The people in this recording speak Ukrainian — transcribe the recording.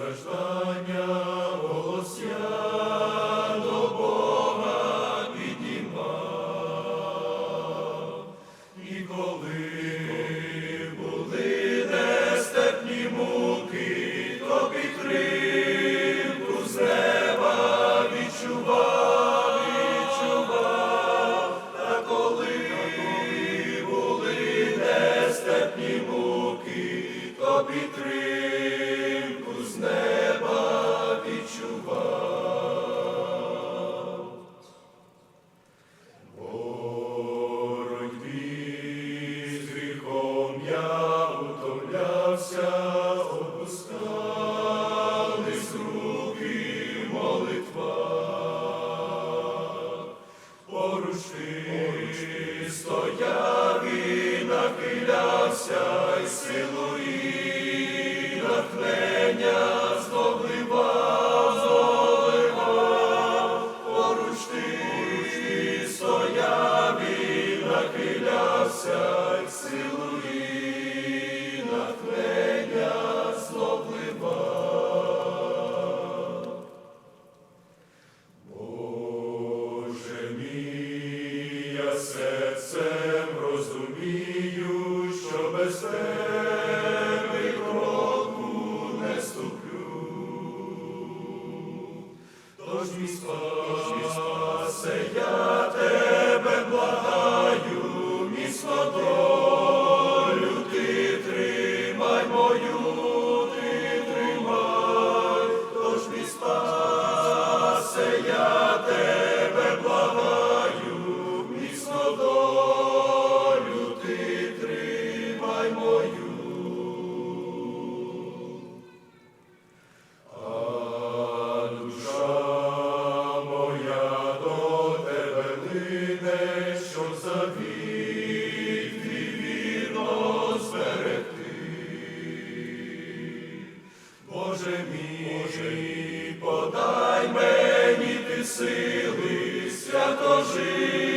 страждання голося до Бога підіймав. І коли були нестерпні муки, то підтримку з неба відчував, відчував, та коли були нестерпні муки, то підтримку нахилявся, й силу і натхнення здобивав, здобивав. Поруч ти стояв і нахилявся, силу і натхнення здобивав. Боже мій, я серцем мій спасе, я людине, що завіт і вірно. Боже мій, подай мені ти сили, свято жити.